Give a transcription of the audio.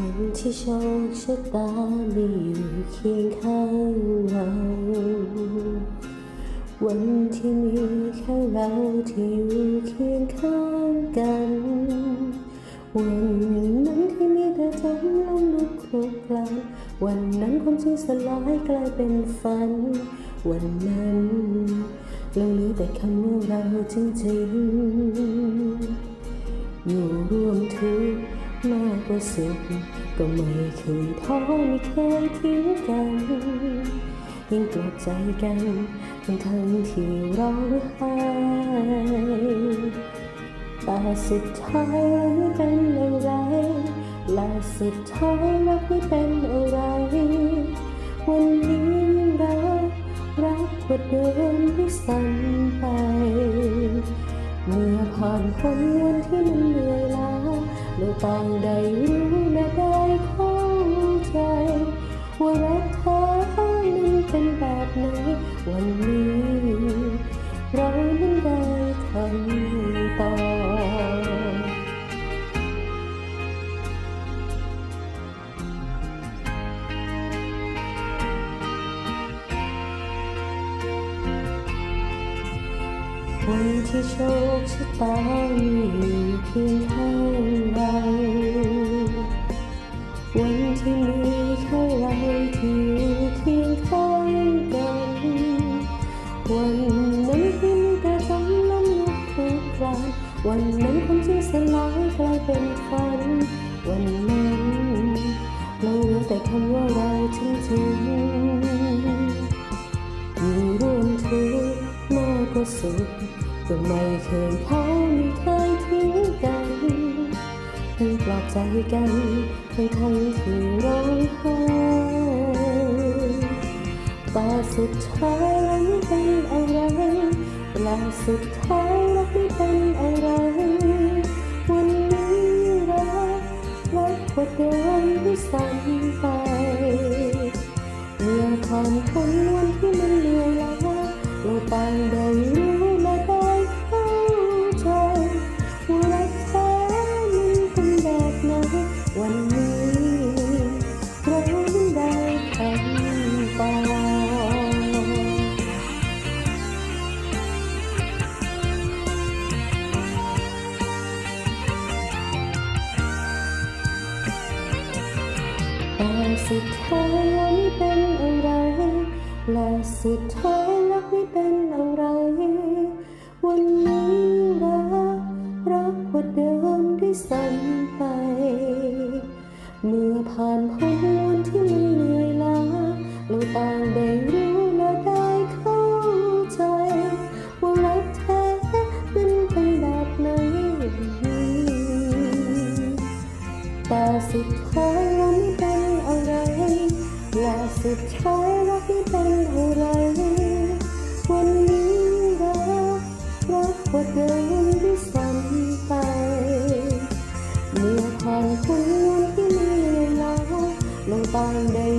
วันที่โชคชะตาไม่อยู่เคียงข้างเรา วันที่มีแค่เราที่อยู่เคียงข้างกัน วันนั้นที่มีแต่จำลงลุกคลุกคลานวันนั้นความจริงสลายกลายเป็นฝัน วันนั้นเราเหลือแต่คำว่าเราจริงๆ สุขก็ไม่เคยท้อไม่เคยทิ้งกันยังปลอบใจกันทั้งทั้งที่ร้องไห้แต่สุดท้ายเราไม่เป็นอะไรและสุดท้ายรักไม่เป็นอะไร วันนี้ยิ่งรักรักกว่าเดิมที่ซ้ำไป เมื่อผ่านพ้นวันที่ เราต่างได้รู้และได้เข้าใจ ว่ารักเธอนั้นเป็นแบบไหนวันนี้ วันที่โชคชะตามีอยู่เพียงข้างเราวันที่มีแค่เราที่อยู่เคียงข้างกัน วันนั้นที่มีแต่จำลำลุกคลุกคลานวันนั้นความจริงสลายกลายเป็นฝัน วันนั้นเราเหลือแต่คำว่าเราจริงๆ กกว่าสุขก็ไม่เคยท้อไม่เคยทิ้งกันยังปลอบใจกันทั้งทั้งที่ร้องไห้แต่สุดท้ายเราไม่เป็นอะไรและสุดท้ายเราไม่เป็นอะไร วันนี้รักรักกว่าเดิมที่ซ้ำไปเมื่อผ่านพ้นวันที่มันเหนื่อยล้าเราต่างได้ แต่สุดท้ายเราไม่เป็นอะไร และสุดท้ายรักไม่เป็นอะไร วันนี้รักรักกว่าเดิมด้วยซ้ำไป เมื่อผ่านพ้น สุดท้ายรักที่เป็นเท่าไร วันนี้รักรักกว่าเดิมที่ซ้ำไป เมื่อผ่านพ้นวนที่มีเวลาลงตอนเดิ